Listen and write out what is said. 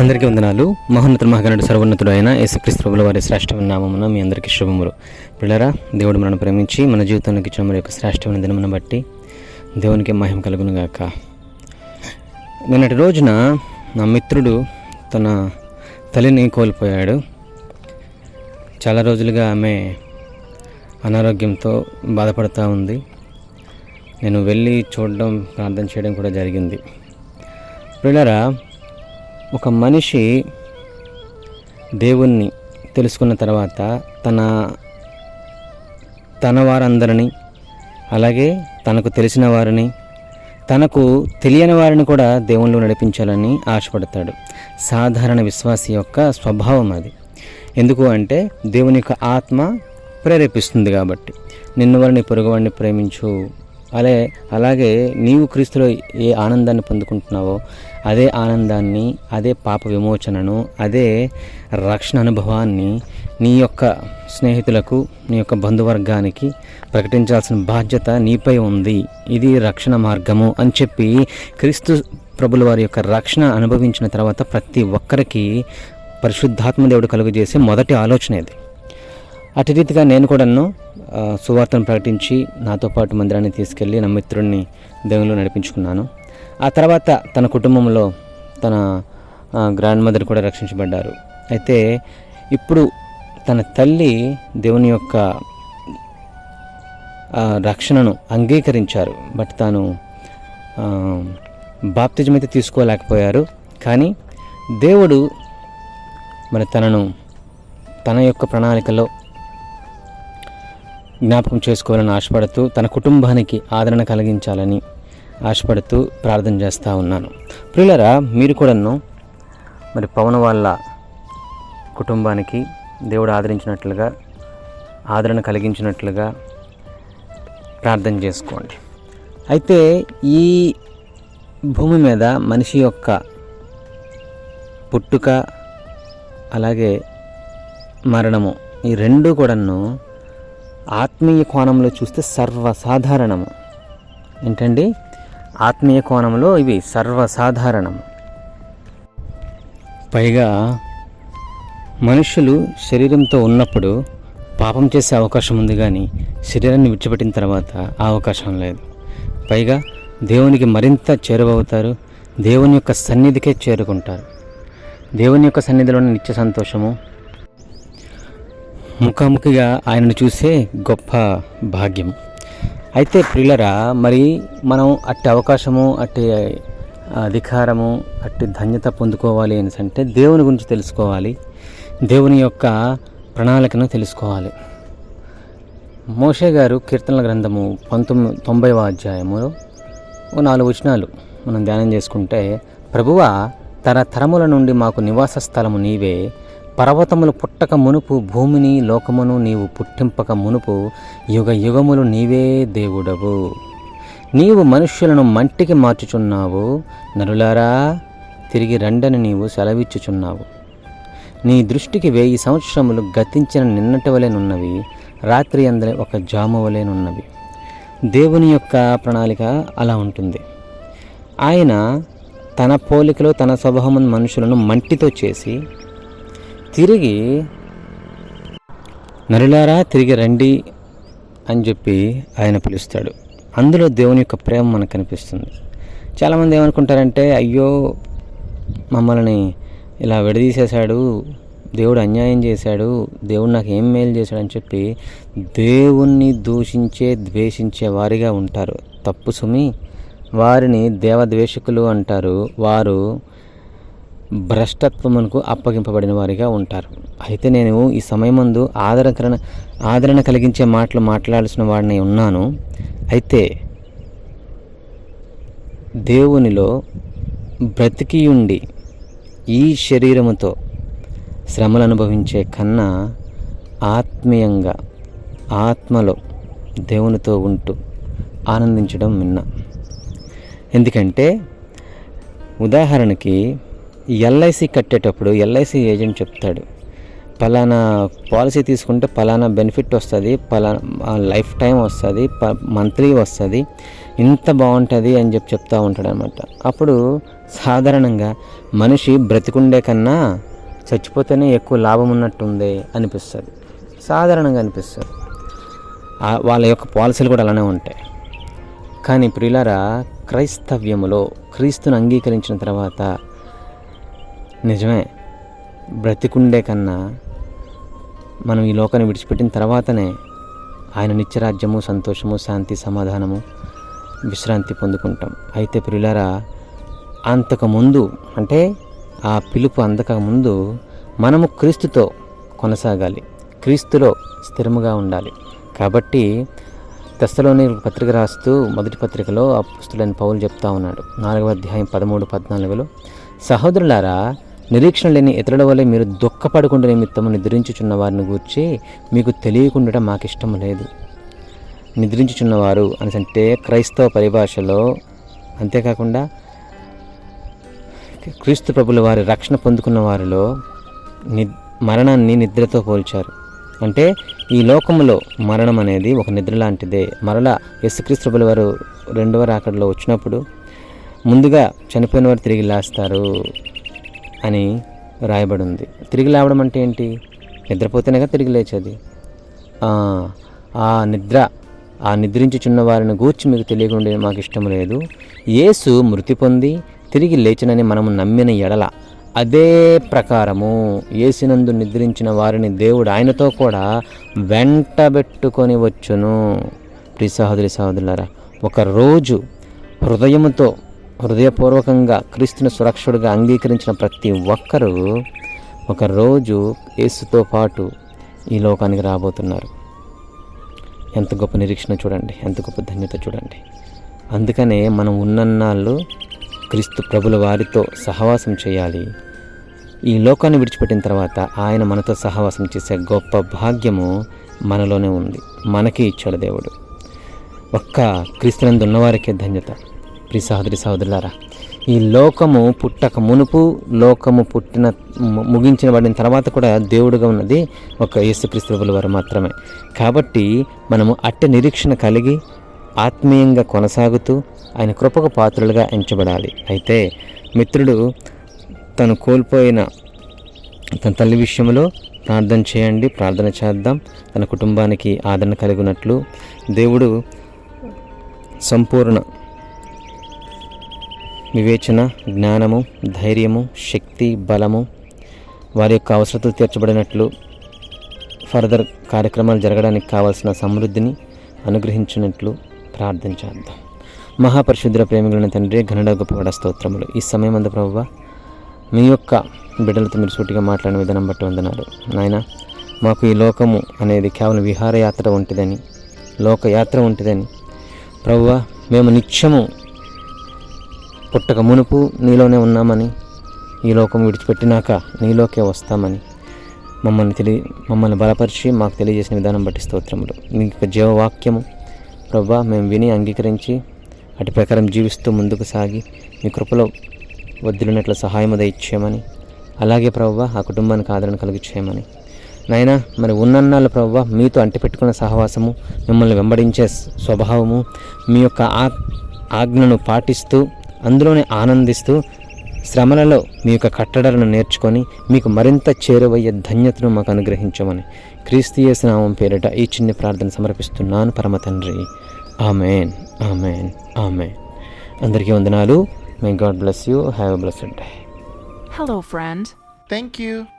అందరికీ వందనాలు. మహోన్నత మహాగణుడు సర్వోన్నతుడు అయిన యేసుక్రీస్తుల వారి శ్రేష్టమైన నామమున మీ అందరికీ శుభములు. పిల్లరా దేవుడు మనను ప్రేమించి మన జీవితంలోకి ఇచ్చిన మరి యొక్క శ్రేష్టమైన దినమును బట్టి దేవునికి మహిమ కలుగును గాక నిన్నటి రోజున నా మిత్రుడు తన తల్లిని కోల్పోయాడు. చాలా రోజులుగా ఆమె అనారోగ్యంతో బాధపడుతూ ఉంది. నేను వెళ్ళి చూడడం ప్రార్థన చేయడం కూడా జరిగింది. పిల్లరా ఒక మనిషి దేవుణ్ణి తెలుసుకున్న తర్వాత తన తన వారందరినీ అలాగే తనకు తెలిసిన వారిని తనకు తెలియని వారిని కూడా దేవుళ్ళు నడిపించాలని ఆశపడతాడు. సాధారణ విశ్వాసి యొక్క స్వభావం అది. ఎందుకు అంటే దేవుని యొక్క ఆత్మ ప్రేరేపిస్తుంది కాబట్టి. నిన్ను వారిని పొరుగువాడిని ప్రేమించు. అలే అలాగే నీవు క్రీస్తులో ఏ ఆనందాన్ని పొందుకుంటున్నావో అదే ఆనందాన్ని అదే పాప విమోచనను అదే రక్షణ అనుభవాన్ని నీ యొక్క స్నేహితులకు నీ యొక్క బంధువర్గానికి ప్రకటించాల్సిన బాధ్యత నీపై ఉంది. ఇది రక్షణ మార్గము అని చెప్పి క్రీస్తు ప్రభుల వారి యొక్క రక్షణ అనుభవించిన తర్వాత ప్రతి ఒక్కరికి పరిశుద్ధాత్మ దేవుడు కలుగజేసే మొదటి ఆలోచన ఇది. అటు రీతిగా నేను కూడాను సువార్తను ప్రకటించి నాతో పాటు మందిరాన్ని తీసుకెళ్ళి నా మిత్రుడిని దేవుళ్ళు నడిపించుకున్నాను. ఆ తర్వాత తన కుటుంబంలో తన గ్రాండ్ మదర్ కూడా రక్షించబడ్డారు. అయితే ఇప్పుడు తన తల్లి దేవుని యొక్క రక్షణను అంగీకరించారు. బట్ తాను బాప్తిజం అయితే తీసుకోలేకపోయారు. కానీ దేవుడు మరి తనను తన యొక్క ప్రణాళికలో జ్ఞాపకం చేసుకోవాలని ఆశపడుతూ తన కుటుంబానికి ఆదరణ కలిగించాలని ఆశపడుతూ ప్రార్థన చేస్తూ ఉన్నాను. ప్రియులరా మీరు కూడాను మరి పవన్ వాళ్ళ కుటుంబానికి దేవుడు ఆదరించినట్లుగా ఆదరణ కలిగించినట్లుగా ప్రార్థన చేసుకోండి. అయితే ఈ భూమి మీద మనిషి యొక్క పుట్టుక అలాగే మరణము ఈ రెండు కూడాను ఆత్మీయ కోణంలో చూస్తే సర్వసాధారణము. ఏంటండి? ఆత్మీయ కోణంలో ఇవి సర్వసాధారణం. పైగా మనుషులు శరీరంతో ఉన్నప్పుడు పాపం చేసే అవకాశం ఉంది కానీ శరీరాన్ని విడిచిపెట్టిన తర్వాత ఆ అవకాశం లేదు. పైగా దేవునికి మరింత చేరువవుతారు దేవుని యొక్క సన్నిధికే చేరుకుంటారు. దేవుని యొక్క సన్నిధిలోని నిత్య సంతోషము ముఖాముఖిగా ఆయనను చూసే గొప్ప భాగ్యం అయితే ప్రియులరా మరి మనం అట్టి అవకాశము అట్టి అధికారము అట్టి ధన్యత పొందుకోవాలి అని అంటే దేవుని గురించి తెలుసుకోవాలి. దేవుని యొక్క ప్రణాళికను తెలుసుకోవాలి. మోషే గారు కీర్తనల గ్రంథము పంతొమ్మిది తొంభైవ అధ్యాయములో ఓ నాలుగు వచనాలు మనం ధ్యానం చేసుకుంటే ప్రభువ తర తరముల నుండి మాకు నివాస స్థలము నీవే పర్వతములు పుట్టక మునుపు భూమిని లోకమును నీవు పుట్టింపక మునుపు యుగ యుగములు నీవే దేవుడవు. నీవు మనుష్యులను మంటికి మార్చుచున్నావు. నరులారా తిరిగి రండని నీవు సెలవిచ్చుచున్నావు. నీ దృష్టికి వెయ్యి సంవత్సరములు గతించిన నిన్నటి వలెనున్నవి రాత్రి అందరి ఒక జాము వలెనున్నవి దేవుని యొక్క ప్రణాళిక అలా ఉంటుంది. ఆయన తన పోలికలో తన స్వభావం మనుషులను మంటితో చేసి తిరిగి నరులారా తిరిగి రండి అని చెప్పి ఆయన పిలుస్తాడు. అందులో దేవుని యొక్క ప్రేమ మనకు కనిపిస్తుంది. చాలామంది ఏమనుకుంటారంటే అయ్యో మమ్మల్ని ఇలా విడదీసేశాడు దేవుడు అన్యాయం చేశాడు దేవుడు నాకు ఏం మేలు చేశాడని చెప్పి దేవుణ్ణి దూషించే ద్వేషించే వారిగా ఉంటారు. తప్పు సుమి వారిని దేవద్వేషకులు అంటారు. వారు భ్రష్టత్వమునకు అప్పగింపబడిన వారిగా ఉంటారు. అయితే నేను ఈ సమయమందు ఆదరణ ఆదరణ కలిగించే మాటలు మాట్లాడాల్సిన వాడిని ఉన్నాను. అయితే దేవునిలో బ్రతికి ఉండి ఈ శరీరముతో శ్రమలు అనుభవించే కన్నా ఆత్మీయంగా ఆత్మలో దేవునితో ఉంటూ ఆనందించడం మిన్న. ఎందుకంటే ఉదాహరణకి ఎల్ఐసి కట్టేటప్పుడు ఎల్ఐసి ఏజెంట్ చెప్తాడు పలానా పాలసీ తీసుకుంటే పలానా బెనిఫిట్ వస్తుంది పలానా లైఫ్ టైం వస్తుంది ప మంత్లీ వస్తుంది ఇంత బాగుంటుంది అని చెప్పి చెప్తూ ఉంటాడు అనమాట అప్పుడు సాధారణంగా మనిషి బ్రతికుండే కన్నా చచ్చిపోతేనే ఎక్కువ లాభం ఉన్నట్టుంది అనిపిస్తుంది. సాధారణంగా అనిపిస్తుంది. వాళ్ళ యొక్క పాలసీలు కూడా అలానే ఉంటాయి. కానీ ప్రియులారా క్రైస్తవ్యములో క్రీస్తుని అంగీకరించిన తర్వాత నిజమే. బ్రతికుండే కన్నా మనం ఈ లోకాన్ని విడిచిపెట్టిన తర్వాతనే ఆయన నిత్యరాజ్యము సంతోషము శాంతి సమాధానము విశ్రాంతి పొందుకుంటాం. అయితే ప్రియులారా అంతకుముందు అంటే ఆ పిలుపు అందకముందు మనము క్రీస్తుతో కొనసాగాలి. క్రీస్తులో స్థిరముగా ఉండాలి. కాబట్టి దశలోని పత్రిక రాస్తూ మొదటి పత్రికలో ఆ పుస్తుడైన పౌలు చెప్తా ఉన్నాడు. నాలుగవ అధ్యాయం పదమూడు పద్నాలుగులో సహోదరులారా నిరీక్షణ లేని ఇతరుల వల్లే మీరు దుఃఖపడకుండా నిమిత్తము నిద్రించుచున్న వారిని గూర్చి మీకు తెలియకుండా మాకు ఇష్టం లేదు. నిద్రించుచున్నవారు అని అంటే క్రైస్తవ పరిభాషలో అంతేకాకుండా క్రీస్తు ప్రభుల వారి రక్షణ పొందుకున్న వారిలో ని మరణాన్ని నిద్రతో పోల్చారు. అంటే ఈ లోకంలో మరణం అనేది ఒక నిద్ర లాంటిదే. మరలా యశుక్రీస్తు ప్రభుల వారు రెండవ రాకడలో వచ్చినప్పుడు ముందుగా చనిపోయిన వారు తిరిగి లేస్తారు. అని రాయబడి ఉంది తిరిగి లేవడం అంటే ఏంటి? నిద్రపోతేనేగా తిరిగి లేచేది. ఆ, నిద్ర ఆ నిద్రించుచున్న వారిని గూర్చి మీకు తెలియకుండా మాకు ఇష్టం లేదు. యేసు మృతి పొంది తిరిగి లేచినని మనము నమ్మిన ఎడల అదే ప్రకారము ఏసినందు నిద్రించిన వారిని దేవుడు ఆయనతో కూడా వెంటబెట్టుకొని వచ్చును. ప్రి సహోదరి సహోదరులారా ఒకరోజు హృదయముతో హృదయపూర్వకంగా క్రీస్తుని సురక్షుడుగా అంగీకరించిన ప్రతి ఒక్కరూ ఒక రోజు యేసుతో పాటు ఈ లోకానికి రాబోతున్నారు. ఎంత గొప్ప నిరీక్షణ చూడండి ఎంత గొప్ప ధన్యత చూడండి. అందుకనే మనం ఉన్నన్నాళ్ళు క్రీస్తు ప్రభుల వారితో సహవాసం చేయాలి. ఈ లోకాన్ని విడిచిపెట్టిన తర్వాత ఆయన మనతో సహవాసం చేసే గొప్ప భాగ్యము మనలోనే ఉంది. మనకి ఇచ్చాడు దేవుడు. ఒక్క క్రీస్తునందు ఉన్నవారికే ధన్యత. ప్రియ సహోదరి సహోదరులారా ఈ లోకము పుట్టక మునుపు లోకము పుట్టిన ముగించబడిన తర్వాత కూడా దేవుడుగా ఉన్నది ఒక యేసుక్రీస్తుల వారు మాత్రమే. కాబట్టి మనము అట్టి నిరీక్షణ కలిగి ఆత్మీయంగా కొనసాగుతూ ఆయన కృపకు పాత్రలుగా ఎంచబడాలి. అయితే మిత్రుడు తను కోల్పోయిన తన తల్లి విషయంలో ప్రార్థన చేయండి ప్రార్థన చేద్దాం. తన కుటుంబానికి ఆదరణ కలిగినట్లు దేవుడు సంపూర్ణ వివేచన జ్ఞానము ధైర్యము శక్తి బలము వారి యొక్క అవసరతలు తీర్చబడినట్లు ఫర్దర్ కార్యక్రమాలు జరగడానికి కావాల్సిన సమృద్ధిని అనుగ్రహించినట్లు ప్రార్థించేద్దాం మహాపరిశుద్ర ప్రేమికులైన తండ్రి ఘనడ గొప్పగడ స్తోత్రములు. ఈ సమయం అందు ప్రభువ మీ యొక్క బిడ్డలతో మీరు సూటిగా మాట్లాడిన విధానం బట్టి వందనాలు. నాయన మాకు ఈ లోకము అనేది కేవలం విహారయాత్ర వంటిదని లోకయాత్ర వంటిదని ప్రభువ మేము నిత్యము పుట్టక మునుపు నీలోనే ఉన్నామని ఈ లోకం విడిచిపెట్టినాక నీలోకే వస్తామని మమ్మల్ని తెలియ మమ్మల్ని బలపరిచి మాకు తెలియజేసిన విధానం బట్టి స్తోత్రములు. మీ యొక్క జీవవాక్యము ప్రభా మేము విని అంగీకరించి అటు ప్రకారం జీవిస్తూ ముందుకు సాగి మీ కృపలో వద్దులున్నట్లు సహాయం ఇచ్చేయమని అలాగే ప్రవ్వ ఆ కుటుంబానికి ఆదరణ కలిగించేయమని నాయనా మరి ఉన్నన్నాళ్ళు ప్రవ్వ మీతో అంటిపెట్టుకున్న సహవాసము మిమ్మల్ని వెంబడించే స్వభావము మీ యొక్క ఆ ఆజ్ఞను పాటిస్తూ అందులోనే ఆనందిస్తూ శ్రమలలో మీ యొక్క కట్టడలను నేర్చుకొని మీకు మరింత చేరువయ్యే ధన్యతను మాకు అనుగ్రహించమని క్రీస్తు యేసు నామం పేరిట ఈ చిన్ని ప్రార్థన సమర్పిస్తున్నాను. పరమ తండ్రి. ఆమెన్. ఆమెన్. ఆమెన్. అందరికీ వందనాలు. May God bless you have blessed day Hello, friend. Thank you.